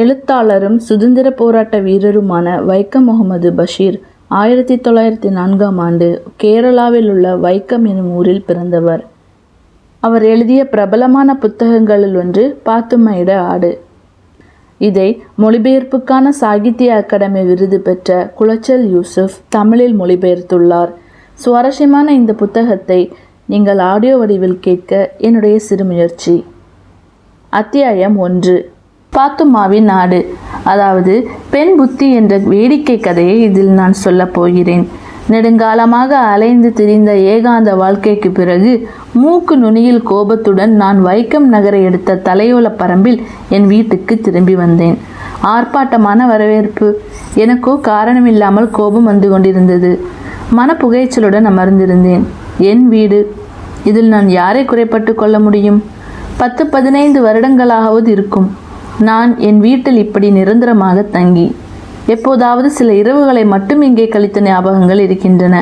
எழுத்தாளரும் சுதந்திர போராட்ட வீரருமான வைக்கம் முகமது பஷீர் ஆயிரத்தி தொள்ளாயிரத்தி நான்காம் ஆண்டு கேரளாவில் உள்ள வைக்கம் எனும் ஊரில் பிறந்தவர். அவர் எழுதிய பிரபலமான புத்தகங்களில் ஒன்று பாத்துமையிட ஆடு. இதை மொழிபெயர்ப்புக்கான சாகித்ய அகாடமி விருது பெற்ற குளச்சல் யூசுப் தமிழில் மொழிபெயர்த்துள்ளார். சுவாரஸ்யமான இந்த புத்தகத்தை நீங்கள் ஆடியோ வடிவில் கேட்க என்னுடைய சிறு முயற்சி அத்தியாயம் ஒன்று. பாத்துமாவின் நாடு. அதாவது பெண் புத்தி என்ற வேடிக்கை கதையை இதில் நான் சொல்லப் போகிறேன். நெடுங்காலமாக அலைந்து திரிந்த ஏகாந்த வாழ்க்கைக்கு பிறகு மூக்கு நுனியில் கோபத்துடன் நான் வைக்கம் நகரை எடுத்த தலையோல பரம்பில் என் வீட்டுக்கு திரும்பி வந்தேன். ஆர்ப்பாட்டமான வரவேற்பு. எனக்கோ காரணமில்லாமல் கோபம் வந்து கொண்டிருந்தது. மன புகைச்சலுடன் அமர்ந்திருந்தேன். என் வீடு. இதில் நான் யாரை குறைப்பட்டு கொள்ள முடியும்? பத்து பதினைந்து வருடங்களாவது இருக்கும். நான் என் வீட்டில் இப்படி நிரந்தரமாக தங்கி எப்போதாவது சில இரவுகளை மட்டும் இங்கே கழித்த ஞாபகங்கள் இருக்கின்றன.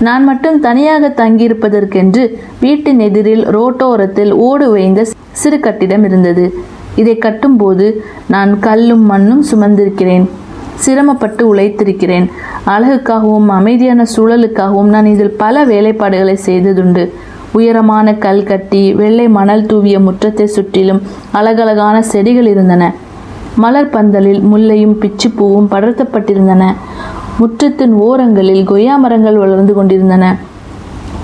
நான் மட்டும் தனியாக தங்கியிருப்பதற்கென்று வீட்டின் எதிரில் ரோட்டோரத்தில் ஓடு வைந்த சிறு கட்டிடம் இருந்தது. இதை கட்டும்போது நான் கல்லும் மண்ணும் சுமந்திருக்கிறேன் சிரமப்பட்டு உழைத்திருக்கிறேன். அழகுக்காகவும் அமைதியான சூழலுக்காகவும் நான் இதில் பல வேலைப்பாடுகளை செய்ததுண்டு. உயரமான கல் கட்டி வெள்ளை மணல் தூவிய முற்றத்தை சுற்றிலும் அழகழகான செடிகள் இருந்தன. மலர் பந்தலில் முல்லையும் பிச்சிப்பூவும் படர்த்தப்பட்டிருந்தன. முற்றத்தின் ஓரங்களில் கொய்யா மரங்கள் வளர்ந்து கொண்டிருந்தன.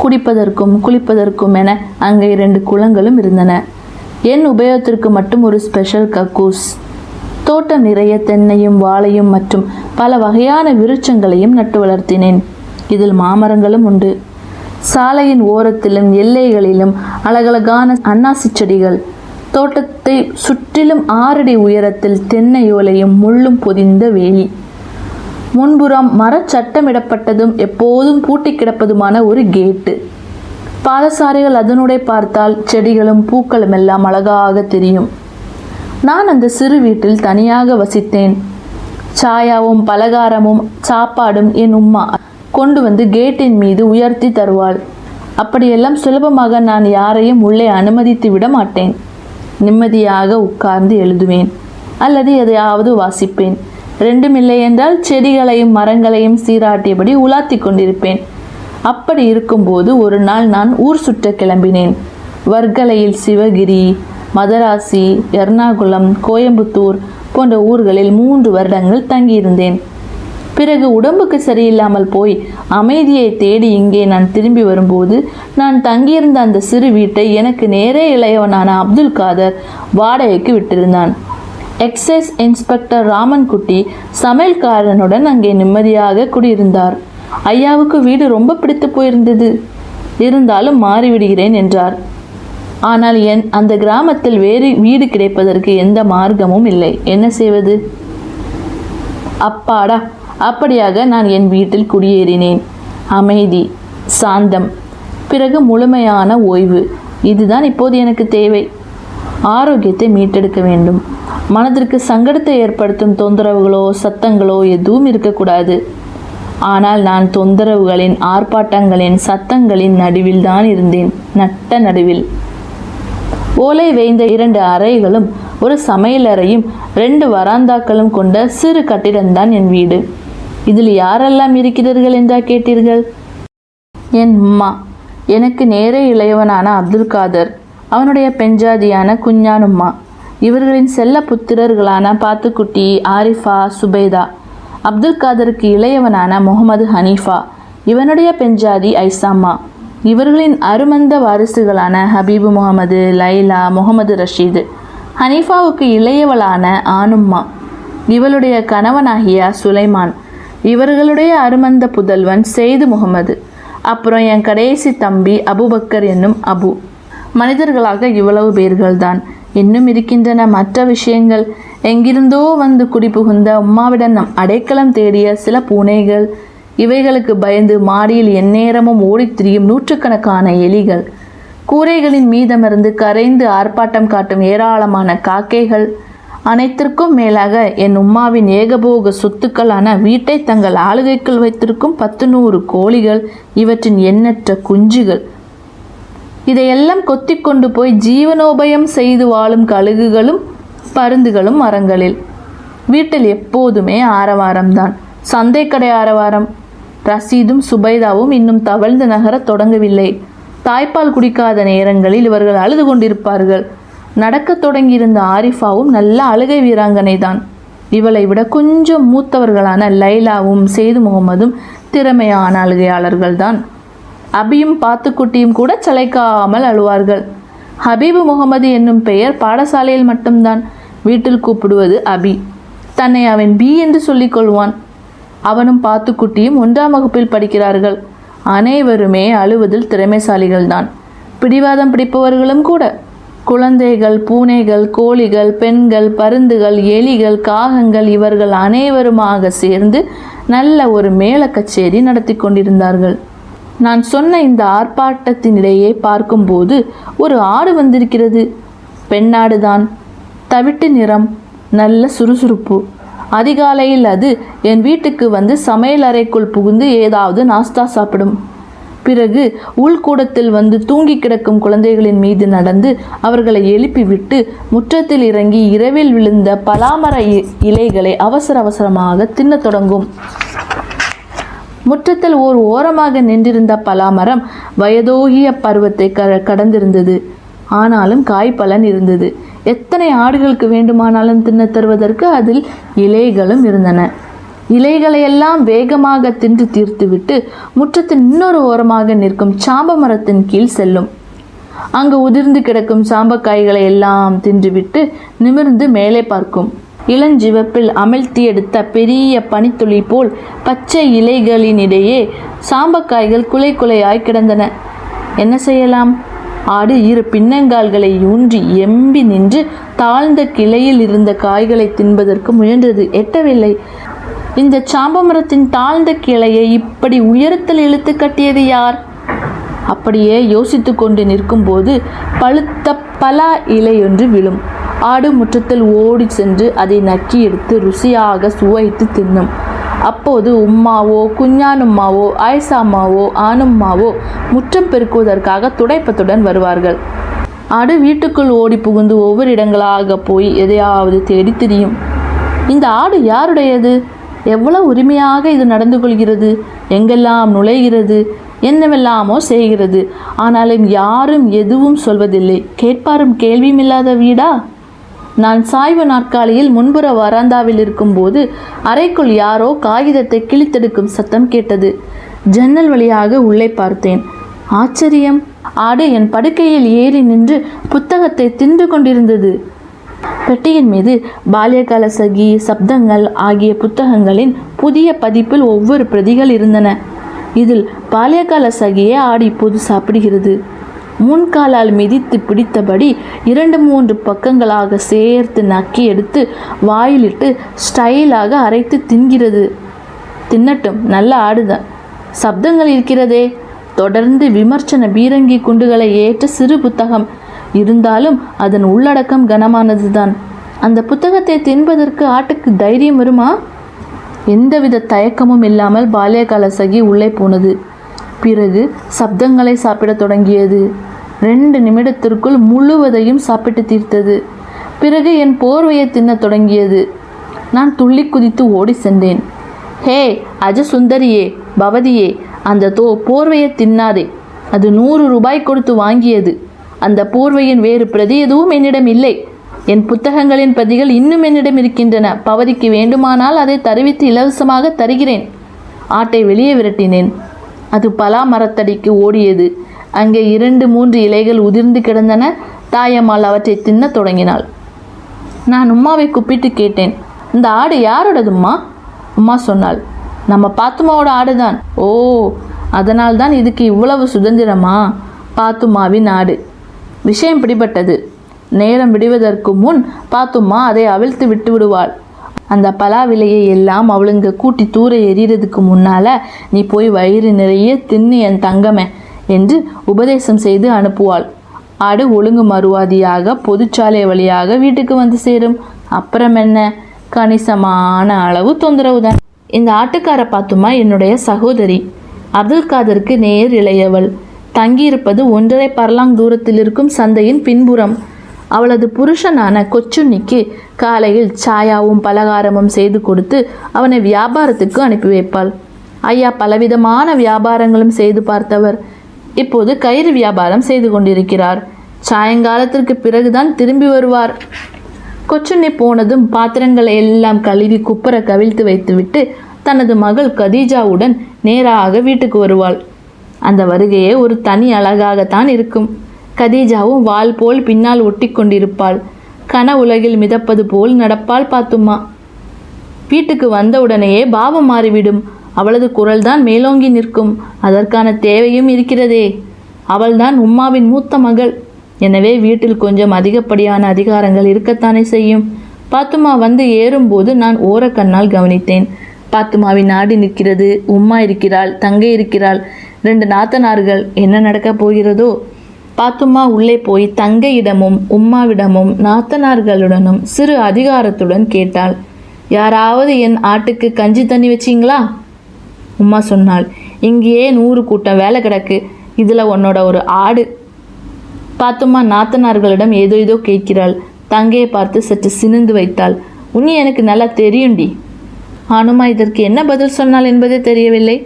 குடிப்பதற்கும் குளிப்பதற்கும் என அங்கே இரண்டு குளங்களும் இருந்தன. என் உபயோகத்திற்கு மட்டும் ஒரு ஸ்பெஷல் கக்கூஸ். தோட்டம் நிறைய தென்னையும் வாழையும் மற்றும் பல வகையான விருட்சங்களையும் நட்டு வளர்த்தினேன். இதில் மாமரங்களும் உண்டு. சாலையின் ஓரத்திலும் எல்லைகளிலும் அழகழகான அன்னாசி செடிகள். தோட்டத்தை சுற்றிலும் ஆறடி உயரத்தில் தென்னையோலையும் முள்ளும் பொதிந்த வேலி. முன்புறம் மரச்சட்டமிடப்பட்டதும் எப்போதும் பூட்டி கிடப்பதுமான ஒரு கேட்டு. பாதசாரிகள் அதனுடைய பார்த்தால் செடிகளும் பூக்களும் எல்லாம் அழகாக தெரியும். நான் அந்த சிறு வீட்டில் தனியாக வசித்தேன். சாயாவும் பலகாரமும் சாப்பாடும் என் உம்மா. கொண்டு வந்து கேட்டின் மீது உயர்த்தி தருவாள். அப்படியெல்லாம் சுலபமாக நான் யாரையும் உள்ளே அனுமதித்து விட மாட்டேன். நிம்மதியாக உட்கார்ந்து எழுதுவேன். அல்லது எதையாவது வாசிப்பேன். ரெண்டுமில்லை என்றால் செடிகளையும் மரங்களையும் சீராட்டியபடி உலாத்தி கொண்டிருப்பேன். அப்படி இருக்கும்போது ஒரு நாள் நான் ஊர் சுற்ற கிளம்பினேன். வர்க்கலையில் சிவகிரி மதராசி எர்ணாகுளம் கோயம்புத்தூர் போன்ற ஊர்களில் மூன்று வருடங்கள் தங்கியிருந்தேன். பிறகு உடம்புக்கு சரியில்லாமல் போய் அமைதியை தேடி இங்கே நான் திரும்பி வரும்போது நான் தங்கியிருந்த அந்த சிறு வீட்டை எனக்கு நேரே இளையவனான அப்துல் காதர் வாடகைக்கு விட்டிருந்தான். எக்ஸைஸ் இன்ஸ்பெக்டர் ராமன்குட்டி சமையல்காரனுடன் அங்கே நிம்மதியாக குடியிருந்தார். ஐயாவுக்கு வீடு ரொம்ப பிடித்து போயிருந்தது. இருந்தாலும் மாறிவிடுகிறேன் என்றார். ஆனால் என் அந்த கிராமத்தில் வேறு வீடு கிடைப்பதற்கு எந்த மார்க்கமும் இல்லை. என்ன செய்வது? அப்பாடா அப்படியாக நான் என் வீட்டில் குடியேறினேன். அமைதி சாந்தம் பிறகு முழுமையான ஓய்வு. இதுதான் இப்போது எனக்கு தேவை. ஆரோக்கியத்தை மீட்டெடுக்க வேண்டும். மனதிற்கு சங்கடத்தை ஏற்படுத்தும் தொந்தரவுகளோ சத்தங்களோ எதுவும் இருக்கக்கூடாது. ஆனால் நான் தொந்தரவுகளின் ஆர்ப்பாட்டங்களின் சத்தங்களின் நடுவில் தான் இருந்தேன். நட்ட நடுவில். ஓலை வேய்ந்த இரண்டு அறைகளும் ஒரு சமையலறையும் ரெண்டு வராந்தாக்களும் கொண்ட சிறு கட்டிடம்தான் என் வீடு. இதில் யாரெல்லாம் இருக்கிறீர்கள் என்றா கேட்டீர்கள்? என் உம்மா எனக்கு நேரே இளையவனான அப்துல் காதர் அவனுடைய பெஞ்சாதியான குஞ்ஞானும்மா இவர்களின் செல்ல புத்திரர்களான பாத்துக்குட்டி ஆரிஃபா சுபைதா அப்துல் காதருக்கு இளையவனான முகமது ஹனீஃபா இவனுடைய பெஞ்சாதி ஐசாம்மா இவர்களின் அருமந்த வாரிசுகளான ஹபீபு முகமது லைலா முகமது ரஷீது ஹனீஃபாவுக்கு இளையவளான ஆனும்மா இவளுடைய கணவனாகிய சுலைமான் இவர்களுடைய அருமந்த புதல்வன் செய்து முகமது அப்புறம் என் கடைசி தம்பி அபுபக்கர் என்னும் அபு. மனிதர்களாக இவ்வளவு பேர்கள்தான். இன்னும் இருக்கின்றன மற்ற விஷயங்கள். எங்கிருந்தோ வந்து குடிபுகுந்த உம்மாவிடம் நம் அடைக்கலம் தேடிய சில பூனைகள். இவைகளுக்கு பயந்து மாடியில் எந்நேரமும் ஓடித் திரியும் நூற்றுக்கணக்கான எலிகள். கூரைகளின் மீதமிருந்து கரைந்து ஆர்ப்பாட்டம் காட்டும் ஏராளமான காக்கைகள். அனைத்திற்கும் மேலாக என் உம்மாவின் ஏகபோக சொத்துக்களான வீட்டை தங்கள் ஆளுகைக்குள் வைத்திருக்கும் பத்து நூறு கோழிகள் இவற்றின் எண்ணற்ற குஞ்சுகள். இதையெல்லாம் கொத்தி கொண்டு போய் ஜீவனோபயம் செய்து வாழும் கழுகுகளும் பருந்துகளும் மரங்களில். வீட்டில் எப்போதுமே ஆரவாரம்தான். சந்தைக்கடை ஆரவாரம். ரசீதும் சுபைதாவும் இன்னும் தவழ்ந்து நகரத் தொடங்கவில்லை. தாய்ப்பால் குடிக்காத நேரங்களில் இவர்கள் அழுது கொண்டிருப்பார்கள். நடக்கத் தொடங்கியிருந்த ஆரிஃபாவும் நல்ல அழுகை வீராங்கனை தான் இவளை விட கொஞ்சம் மூத்தவர்களான லைலாவும் சேது முகமதும் திறமையான அழுகையாளர்கள் தான் அபியும் பாத்துக்குட்டியும் கூட சளைக்காமல் அழுவார்கள். ஹபீபு முகமது என்னும் பெயர் பாடசாலையில் மட்டும்தான். வீட்டில் கூப்பிடுவது அபி. தன்னை அவன் பி என்று சொல்லிக் கொள்வான். அவனும் பாத்துக்குட்டியும் ஒன்றாம் வகுப்பில் படிக்கிறார்கள். அனைவருமே அழுவதில் திறமைசாலிகள்தான். பிடிவாதம் பிடிப்பவர்களும் கூட. குழந்தைகள் பூனைகள் கோழிகள் பெண்கள் பருந்துகள் எலிகள் காகங்கள் இவர்கள் அனைவருமாக சேர்ந்து நல்ல ஒரு மேல கச்சேரி நடத்தி கொண்டிருந்தார்கள். நான் சொன்ன இந்த ஆர்ப்பாட்டத்தினிடையே பார்க்கும்போது ஒரு ஆடு வந்திருக்கிறது. பெண்ணாடுதான். தவிட்டு நிறம் நல்ல சுறுசுறுப்பு. அதிகாலையில் அது என் வீட்டுக்கு வந்து சமையல் அறைக்குள் புகுந்து ஏதாவது நாஸ்தா சாப்பிடும். பிறகு உள்கூடத்தில் வந்து தூங்கி கிடக்கும் குழந்தைகளின் மீது நடந்து அவர்களை எழுப்பிவிட்டு முற்றத்தில் இறங்கி இரவில் விழுந்த பலாமர இ- இலைகளை அவசர அவசரமாக தின்னத் தொடங்கும். முற்றத்தில் ஓர் ஓரமாக நின்றிருந்த பலாமரம் வயதோகிய பருவத்தை க கடந்திருந்தது. ஆனாலும் காய் பலன் இருந்தது. எத்தனை ஆடுகளுக்கு வேண்டுமானாலும் தின்னத் தருவதற்கு அதில் இலைகளும் இருந்தன. இலைகளையெல்லாம் வேகமாக தின்று தீர்த்துவிட்டு முற்றத்தின் இன்னொரு ஓரமாக நிற்கும் சாம்ப மரத்தின் கீழ் செல்லும். அங்கு உதிர்ந்து கிடக்கும் சாம்பக்காய்களை எல்லாம் தின்றுவிட்டு நிமிர்ந்து மேலே பார்க்கும். இளஞ்சிவப்பில் அமிழ்த்தி எடுத்த பெரிய பனித்துளி போல் பச்சை இலைகளினிடையே சாம்பக்காய்கள் குலை குலையாய் கிடந்தன. என்ன செய்யலாம்? ஆடு இரு பின்னங்கால்களை ஊன்றி எம்பி நின்று தாழ்ந்த கிளையில் இருந்த காய்களை தின்பதற்கு முயன்றது. எட்டவில்லை. இந்த சாம்ப மரத்தின் தாழ்ந்த கிளையை இப்படி உயரத்தில் இழுத்து கட்டியது யார்? அப்படியே யோசித்து கொண்டு நிற்கும்போது பழுத்த பலா இலை என்று விழும். ஆடு முற்றத்தில் ஓடி சென்று அதை நக்கி எடுத்து ருசியாக சுவைத்து தின்னும். அப்போது உம்மாவோ குஞ்ஞானும்மாவோ ஆயிசாம்மாவோ ஆனும்மாவோ முற்றம் பெருக்குவதற்காக துடைப்பத்துடன் வருவார்கள். ஆடு வீட்டுக்குள் ஓடி புகுந்து ஒவ்வொரு இடங்களாக போய் எதையாவது தேடி திரியும். இந்த ஆடு யாருடையது? எவ்வளவு உரிமையாக இது நடந்து கொள்கிறது? எங்கெல்லாம் நுழைகிறது? என்னவெல்லாமோ செய்கிறது. ஆனாலும் யாரும் எதுவும் சொல்வதில்லை. கேட்பாரும் கேள்வியும் இல்லாத வீடா? நான் சாய்வு நாற்காலியில் முன்புற வராந்தாவில் இருக்கும்போது அறைக்குள் யாரோ காகிதத்தை கிழித்தெடுக்கும் சத்தம் கேட்டது. ஜன்னல் வழியாக உள்ளே பார்த்தேன். ஆச்சரியம். ஆடு என் படுக்கையில் ஏறி நின்று புத்தகத்தை தின்று கொண்டிருந்தது. பெட்டியின் மீது பால்யகால சகி சப்தங்கள் ஆகிய புத்தகங்களின் புதிய பதிப்பில் ஒவ்வொரு பிரதிகள் இருந்தன. இதில் பால்யகால சகியை ஆடி இப்போது சாப்பிடுகிறது. முன்காலால் மிதித்து பிடித்தபடி இரண்டு மூன்று பக்கங்களாக சேர்த்து நக்கி எடுத்து வாயிலிட்டு ஸ்டைலாக அரைத்து தின்கிறது. தின்னட்டும் நல்ல ஆடுதான். சப்தங்கள் இருக்கிறதே. தொடர்ந்து விமர்சன பீரங்கி குண்டுகளை ஏற்ற சிறு புத்தகம் இருந்தாலும் அதன் உள்ளடக்கம் கனமானதுதான். அந்த புத்தகத்தை தின்பதற்கு ஆட்டுக்கு தைரியம் வருமா? எந்தவித தயக்கமும் இல்லாமல் பால்யகால சகி உள்ளே போனது. பிறகு சப்தங்களை சாப்பிடத் தொடங்கியது. ரெண்டு நிமிடத்திற்குள் முழுவதையும் சாப்பிட்டு தீர்த்தது. பிறகு என் போர்வையை தின்னத் தொடங்கியது. நான் துள்ளி குதித்து ஓடி சென்றேன். ஹே அஜசுந்தரியே பவதியே அந்த தோ போர்வையை தின்னாதே. அது நூறு ரூபாய் கொடுத்து வாங்கியது. அந்த போர்வையின் வேறு பிரதி எதுவும் என்னிடம் இல்லை. என் புத்தகங்களின் பிரதிகள் இன்னும் என்னிடம் இருக்கின்றன. பவதிக்கு வேண்டுமானால் அதை தருவித்து இலவசமாக தருகிறேன். ஆட்டை வெளியே விரட்டினேன். அது பலா மரத்தடிக்கு ஓடியது. அங்கே இரண்டு மூன்று இலைகள் உதிர்ந்து கிடந்தன. தாயம்மாள் அவற்றை தின்னத் தொடங்கினாள். நான் உம்மாவை கூப்பிட்டு கேட்டேன். இந்த ஆடு யாரோடதும்மா? உம்மா சொன்னாள். நம்ம பாத்துமாவோட ஆடுதான். ஓ அதனால் தான் இதுக்கு இவ்வளவு சுதந்திரமா? பாத்துமாவின் ஆடு. விஷயம் பிடிபட்டது. நேரம் விடுவதற்கு முன் பாத்தும்மா அதை அவிழ்த்து விட்டு விடுவாள். அந்த பலா விலையை எல்லாம் அவளுங்க கூட்டி தூர எறிகிறதுக்கு முன்னால நீ போய் வயிறு நிறைய தின்னு என் தங்கமே என்று உபதேசம் செய்து அனுப்புவாள். ஆடு ஒழுங்கு மறுவாதியாக பொதுச்சாலை வழியாக வீட்டுக்கு வந்து சேரும். அப்புறம் என்ன? கணிசமான அளவு தொந்தரவு தான். இந்த ஆட்டுக்கார பாத்துமா என்னுடைய சகோதரி. அப்துல் காதருக்கு நேர் இளையவள். தங்கியிருப்பது ஒன்றரை பர்லாங் தூரத்தில் இருக்கும் சந்தையின் பின்புறம். அவளது புருஷனான கொச்சுண்ணிக்கு காலையில் சாயாவும் பலகாரமும் செய்து கொடுத்து அவனை வியாபாரத்துக்கு அனுப்பி வைப்பாள். ஐயா பலவிதமான வியாபாரங்களும் செய்து பார்த்தவர். இப்போது கயிறு வியாபாரம் செய்து கொண்டிருக்கிறார். சாயங்காலத்திற்கு பிறகுதான் திரும்பி வருவார். கொச்சுண்ணி போனதும் பாத்திரங்களை எல்லாம் கழுவி குப்பரை கவிழ்த்து வைத்துவிட்டு தனது மகள் கதீஜாவுடன் நேராக வீட்டுக்கு வருவாள். அந்த வருகையே ஒரு தனி அழகாகத்தான் இருக்கும். கதீஜாவும் வாள் போல் பின்னால் ஒட்டி கொண்டிருப்பாள். கன உலகில் மிதப்பது போல் நடப்பாள் பாத்தும்மா வீட்டுக்கு வந்தவுடனேயே பாவம் மாறிவிடும். அவளது குரல்தான் மேலோங்கி நிற்கும். அதற்கான தேவையும் இருக்கிறதே. அவள்தான் உம்மாவின் மூத்த மகள். எனவே வீட்டில் கொஞ்சம் அதிகப்படியான அதிகாரங்கள் இருக்கத்தானே செய்யும். பாத்துமா வந்து ஏறும்போது நான் ஓரக்கண்ணால் கவனித்தேன். பாத்துமாவின் நாடி நிற்கிறது. உம்மா இருக்கிறாள் தங்கை இருக்கிறாள். ரெண்டு நாத்தனார்கள் என்ன நடக்கப் போகிறதோ? பாத்துமா உள்ளே போய் தங்கையிடமும் உம்மாவிடமும் நாத்தனார்களுடனும் சிறு அதிகாரத்துடன் கேட்டாள். யாராவது என் ஆட்டுக்கு கஞ்சி தண்ணி வச்சிங்களா? உம்மா சொன்னாள் இங்கேயே நூறு கூட்டம் வேலை கிடக்கு? இதில் உன்னோட ஒரு ஆடு. பாத்துமா நாத்தனார்களிடம் ஏதோ ஏதோ கேட்கிறாள். தங்கையை பார்த்து சற்று சினிந்து வைத்தாள். உன்னி எனக்கு நல்லா தெரியும்டி. ஆனுமா இதற்கு என்ன பதில் சொன்னாள் என்பதே தெரியவில்லை.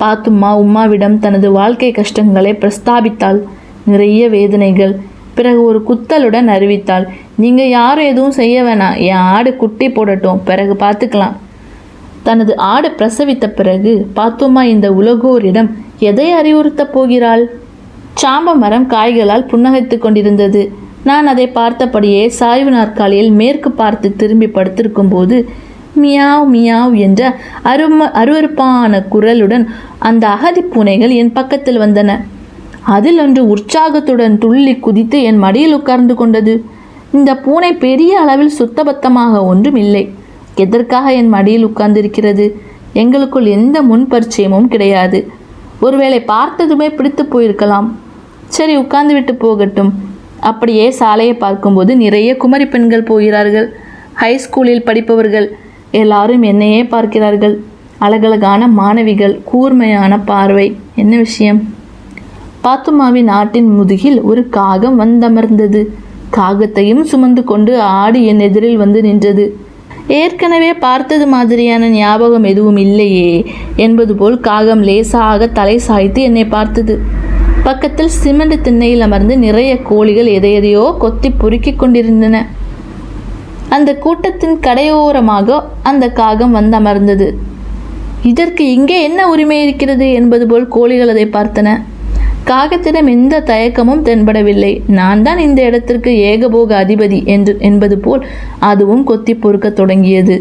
பாத்தும்மா உம்மாவிடம் தனது வாழ்க்கை கஷ்டங்களை பிரஸ்தாபித்தாள். நிறைய வேதனைகள். பிறகு ஒரு குத்தலுடன் அறிவித்தாள். நீங்கள் யாரும் எதுவும் செய்ய வேணாம். என் ஆடு குட்டி போடட்டும். பிறகு பார்த்துக்கலாம் தனது ஆடு பிரசவித்த பிறகு பாத்துமா இந்த உலகோரிடம் எதை அறிவுறுத்தப் போகிறாள்? சாம்ப மரம் காய்களால் புன்னகைத்துக் கொண்டிருந்தது. நான் அதை பார்த்தபடியே சாய்வு நாற்காலியில் மேற்கு பார்த்து திரும்பி படுத்திருக்கும் போது மியாவ் மியாவ் என்ற அரும அருவருப்பான குரலுடன் அந்த அகதி பூனைகள் என் பக்கத்தில் வந்தன. அதில் ஒன்று உற்சாகத்துடன் துள்ளி குதித்து என் மடியில் உட்கார்ந்து கொண்டது. இந்த பூனை பெரிய அளவில் சுத்தபத்தமாக ஒன்றும் இல்லை. எதற்காக என் மடியில் உட்கார்ந்திருக்கிறது? எங்களுக்குள் எந்த முன்பரிச்சயமும் கிடையாது. ஒருவேளை பார்த்ததுமே பிடித்து போயிருக்கலாம். சரி உட்கார்ந்து விட்டு போகட்டும். அப்படியே சாலையை பார்க்கும்போது நிறைய குமரி பெண்கள் போகிறார்கள். ஹை ஸ்கூலில் படிப்பவர்கள். எல்லாரும் என்னையே பார்க்கிறார்கள். அழகழகான மாணவிகள் கூர்மையான பார்வை. என்ன விஷயம்? பாத்துமாவின் ஆட்டின் முதுகில் ஒரு காகம் வந்தமர்ந்தது. காகத்தையும் சுமந்து கொண்டு ஆடு என் எதிரில் வந்து நின்றது. ஏற்கனவே பார்த்தது மாதிரியான ஞாபகம் எதுவும் இல்லையே என்பது போல் காகம் லேசாக தலை சாய்த்து என்னை பார்த்தது. பக்கத்தில் சிமெண்ட் திண்ணையில் அமர்ந்து நிறைய கோழிகள் எதையதையோ கொத்தி பொறுக்கிக் கொண்டிருந்தன. அந்த கூட்டத்தின் கடையோரமாக அந்த காகம் வந்து அமர்ந்தது இதற்கு இங்கே என்ன உரிமை இருக்கிறது என்பது போல் கோழிகள் அதை பார்த்தன. காகத்திடம் எந்த தயக்கமும் தென்படவில்லை. நான் தான் இந்த இடத்திற்கு ஏகபோக அதிபதி என்று என்பது போல் அதுவும் கொத்தி பொறுக்கத் தொடங்கியது.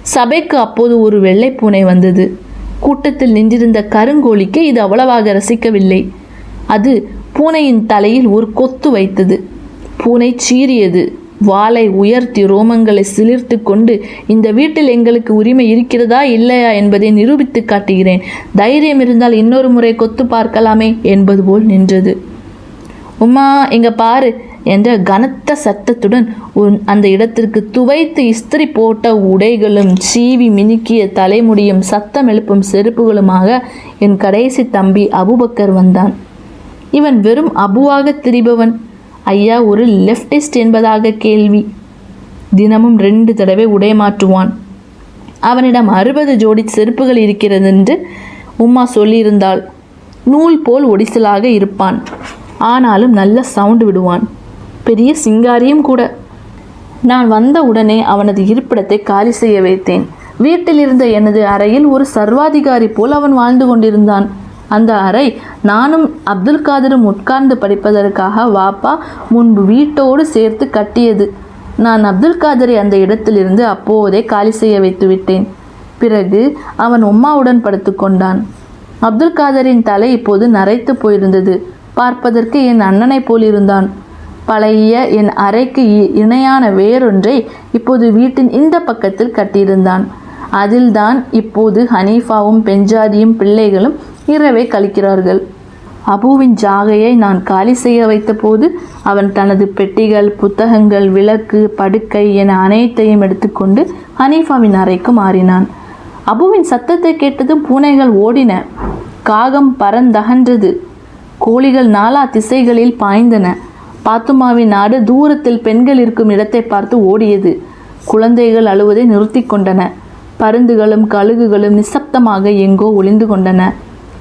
சபைக்கு அப்போது ஒரு வெள்ளை பூனை வந்தது. கூட்டத்தில் நின்றிருந்த கருங்கோழிக்கு இது அவ்வளவாக ரசிக்கவில்லை. அது பூனையின் தலையில் ஒரு கொத்து வைத்தது. பூனை சீறியது. வாளை உயர்த்தி ரோமங்களை சிலிர்த்து கொண்டு இந்த வீட்டில் எங்களுக்கு உரிமை இருக்கிறதா இல்லையா? என்பதை நிரூபித்து காட்டுகிறேன். தைரியம் இருந்தால் இன்னொரு முறை கொத்து பார்க்கலாமே என்பது போல் நின்றது. உமா இங்க பாரு என்ற கனத்த சத்தத்துடன் உன் அந்த இடத்திற்கு துவைத்து இஸ்திரி போட்ட உடைகளும் சீவி மினுக்கிய தலைமுடியும் சத்தம் எழுப்பும் செருப்புகளுமாக என் கடைசி தம்பி அபுபக்கர் வந்தான். இவன் வெறும் அபுவாக திரிபவன் ஐயா ஒரு லெஃப்டிஸ்ட் என்பதாக கேள்வி. தினமும் ரெண்டு தடவை உடை மாற்றுவான். அவனிடம் அறுபது ஜோடி செருப்புகள் இருக்கிறது என்று உம்மா சொல்லியிருந்தாள் நூல் போல் ஒடிசலாக இருப்பான். ஆனாலும் நல்ல சவுண்டு விடுவான். பெரிய சிங்காரியும் கூட. நான் வந்த உடனே அவனது இருப்பிடத்தை காலி செய்ய வைத்தேன். வீட்டில் இருந்த எனது அறையில் ஒரு சர்வாதிகாரி போல் அவன் வாழ்ந்து கொண்டிருந்தான். அந்த அறை நானும் அப்துல் காதரும் உட்கார்ந்து படிப்பதற்காக வாப்பா முன்பு வீட்டோடு சேர்த்து கட்டியது. நான் அப்துல் காதரை அந்த இடத்திலிருந்து அப்போதே காலி செய்ய வைத்து விட்டேன் பிறகு அவன் உம்மாவுடன் படுத்துக்கொண்டான் அப்துல் காதரின் தலை இப்போது நரைத்து போயிருந்தது. பார்ப்பதற்கு என் அண்ணனைப் போலிருந்தான். பழைய என் அறைக்கு இ- இணையான வேறொன்றை இப்போது வீட்டின் இந்த பக்கத்தில் கட்டியிருந்தான். அதில்தான் இப்போது ஹனீஃபாவும் பெஞ்சாதியும் பிள்ளைகளும் இரவை கழிக்கிறார்கள். அபுவின் ஜாகையை நான் காலி செய்ய வைத்தபோது அவன் தனது பெட்டிகள் புத்தகங்கள் விளக்கு படுக்கை என அனைத்தையும் எடுத்துக்கொண்டு ஹனீஃபாவின் அறைக்கு மாறினான். அபுவின் சத்தத்தை கேட்டதும் பூனைகள் ஓடின. காகம் பறந்தகன்றது. கோழிகள் நாலா திசைகளில் பாய்ந்தன. பாத்துமாவின் நாடு தூரத்தில் பெண்கள் இருக்கும் இடத்தை பார்த்து ஓடியது. குழந்தைகள் அழுவதை நிறுத்தி கொண்டன. பருந்துகளும் கழுகுகளும் நிசப்தமாக எங்கோ ஒளிந்து கொண்டன.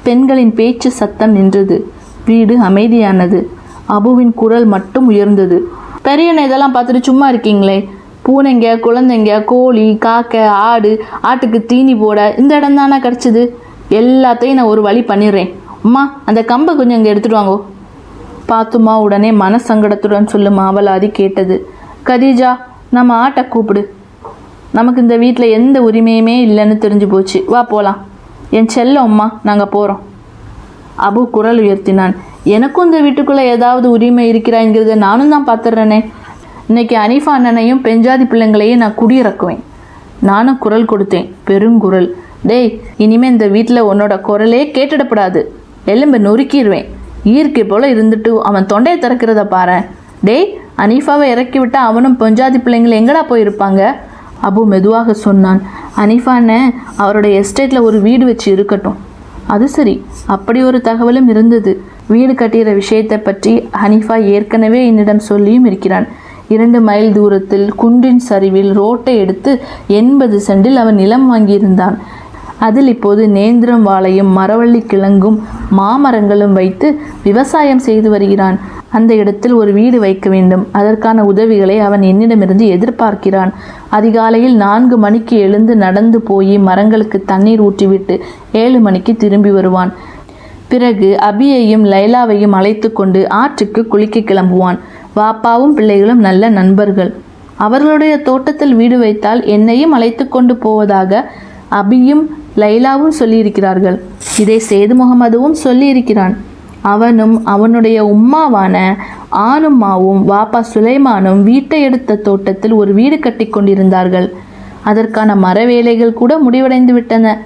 பெண்களின் பேச்சு சத்தம் நின்றது. வீடு அமைதியானது. அபுவின் குரல் மட்டும் உயர்ந்தது. பெரியனை இதெல்லாம் பார்த்துட்டு சும்மா இருக்கீங்களே? பூனைங்க குழந்தைங்க கோழி காக்கை ஆடு ஆட்டுக்கு தீனி போட இந்த இடம் தானே கிடச்சிது? எல்லாத்தையும் நான் ஒரு வழி பண்ணிடுறேன். அம்மா அந்த கம்பை கொஞ்சம் இங்கே எடுத்துகிட்டு வாங்கோ. பாத்துமா உடனே மனசங்கடத்துடன் சொல்லும் மாவலாதி கேட்டது. கதீஜா நம்ம ஆட்டை கூப்பிடு. நமக்கு இந்த வீட்டில் எந்த உரிமையுமே இல்லைன்னு தெரிஞ்சு போச்சு. வா போகலாம் என் செல்ல அம்மா நாங்கள் போகிறோம் அபு குரல் உயர்த்தினான். எனக்கும் இந்த வீட்டுக்குள்ளே ஏதாவது உரிமை இருக்கிறாங்கிறத நானும் தான் பார்த்துடுறேனே இன்னைக்கு அனிஃபா அண்ணனையும் பெஞ்சாதி பிள்ளைங்களையும் நான் குடியிறக்குவேன். நானும் குரல் கொடுத்தேன். பெருங்குரல் டேய் இனிமே இந்த வீட்டில் உன்னோட குரலே கேட்டுடப்படாது. எலும்பை நொறுக்கிடுவேன் ஈர்க்கை போல் இருந்துட்டு அவன் தொண்டையை திறக்கிறத பாரேன். டேய் அனீஃபாவை இறக்கி விட்டால் அவனும் பெஞ்சாதி பிள்ளைங்கள் எங்கடா போயிருப்பாங்க? அபு மெதுவாக சொன்னான் அனீஃபான்னு அவருடைய எஸ்டேட்டில் ஒரு வீடு வச்சு இருக்கட்டும். அது சரி. அப்படி ஒரு தகவலும் இருந்தது. வீடு கட்டுகிற விஷயத்தை பற்றி ஹனீஃபா ஏற்கனவே என்னிடம் சொல்லியும் இருக்கிறான். இரண்டு மைல் தூரத்தில் குன்றின் சரிவில் ரோட்டை எடுத்து எண்பது சென்டில் அவன் நிலம் வாங்கியிருந்தான். அதில் இப்போது நேந்திரம் வாழையும் மரவள்ளி கிழங்கும் மாமரங்களும் வைத்து விவசாயம் செய்து வருகிறான். அந்த இடத்தில் ஒரு வீடு வைக்க வேண்டும். அதற்கான உதவிகளை அவன் என்னிடமிருந்து எதிர்பார்க்கிறான். அதிகாலையில் நான்கு மணிக்கு எழுந்து நடந்து போய் மரங்களுக்கு தண்ணீர் ஊற்றிவிட்டு ஏழு மணிக்கு திரும்பி வருவான். பிறகு அபியையும் லைலாவையும் அழைத்து கொண்டு ஆற்றுக்கு குளிக்க கிளம்புவான். வாப்பாவும் பிள்ளைகளும் நல்ல நண்பர்கள். அவர்களுடைய தோட்டத்தில் வீடு வைத்தால் என்னையும் அழைத்து கொண்டு போவதாக அபியும் லைலாவும் சொல்லியிருக்கிறார்கள். இதை சேது முகமதுவும் சொல்லியிருக்கிறான். அவனும் அவனுடைய உம்மாவான ஆனும்மாவும் வாப்பா சுலைமானும் வீட்டை எடுத்த தோட்டத்தில் ஒரு வீடு கட்டி கொண்டிருந்தார்கள். அதற்கான மர வேலைகள் கூட முடிவடைந்து விட்டன.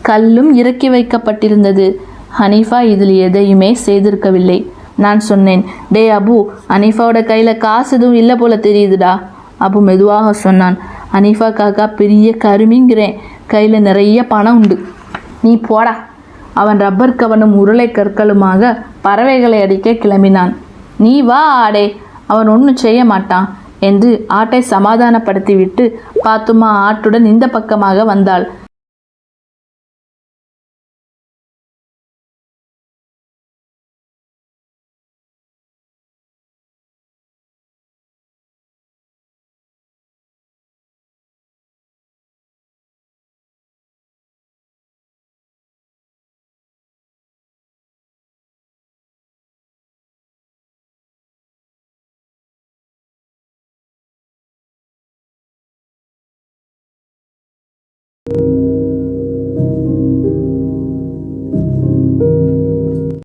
கல்லும் இறக்கி வைக்கப்பட்டிருந்தது. ஹனீஃபா இதில் எதையுமே செய்திருக்கவில்லை. நான் சொன்னேன் டே அபு அனீஃபாவோட கையில் காசு எதுவும் இல்லை போல தெரியுதுடா. அபு மெதுவாக சொன்னான். அனீஃபா காக்கா பெரிய கருமிங்கிறேன். கையில் நிறைய பணம் உண்டு. நீ போடா. அவன் ரப்பர் கவனும் உருளை கற்களுமாக பறவைகளை அடிக்க கிளம்பினான். நீ வா ஆடே. அவன் ஒன்றும் செய்ய மாட்டான் என்று ஆட்டை சமாதானப்படுத்திவிட்டு பாத்துமா ஆட்டுடன் இந்த பக்கமாக வந்தாள்.